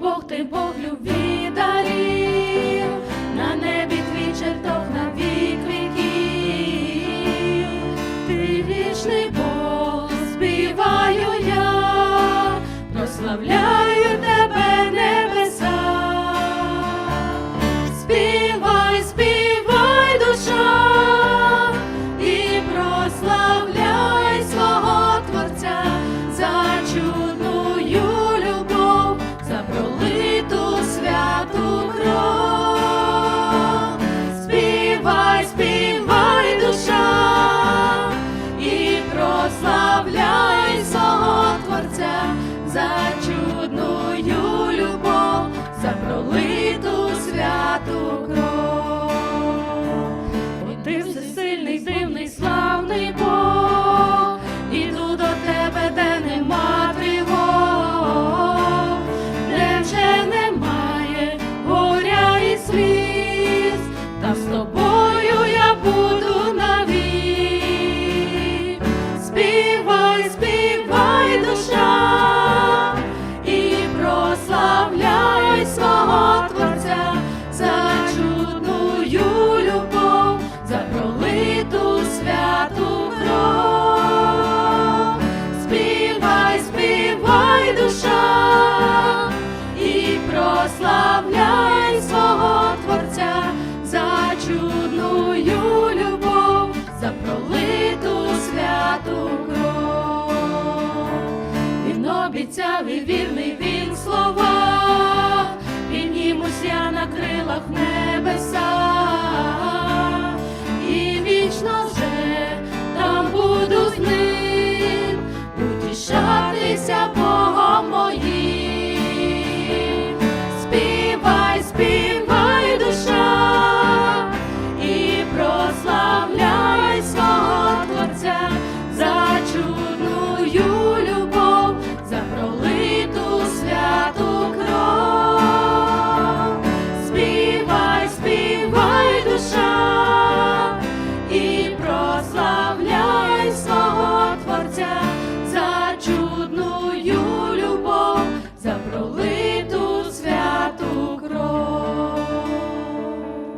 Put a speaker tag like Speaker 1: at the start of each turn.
Speaker 1: Бог, ти Бог любві дарів, на небі твій чертог на вік віків, ти вічний Бог, співаю я, прославляю. вірний.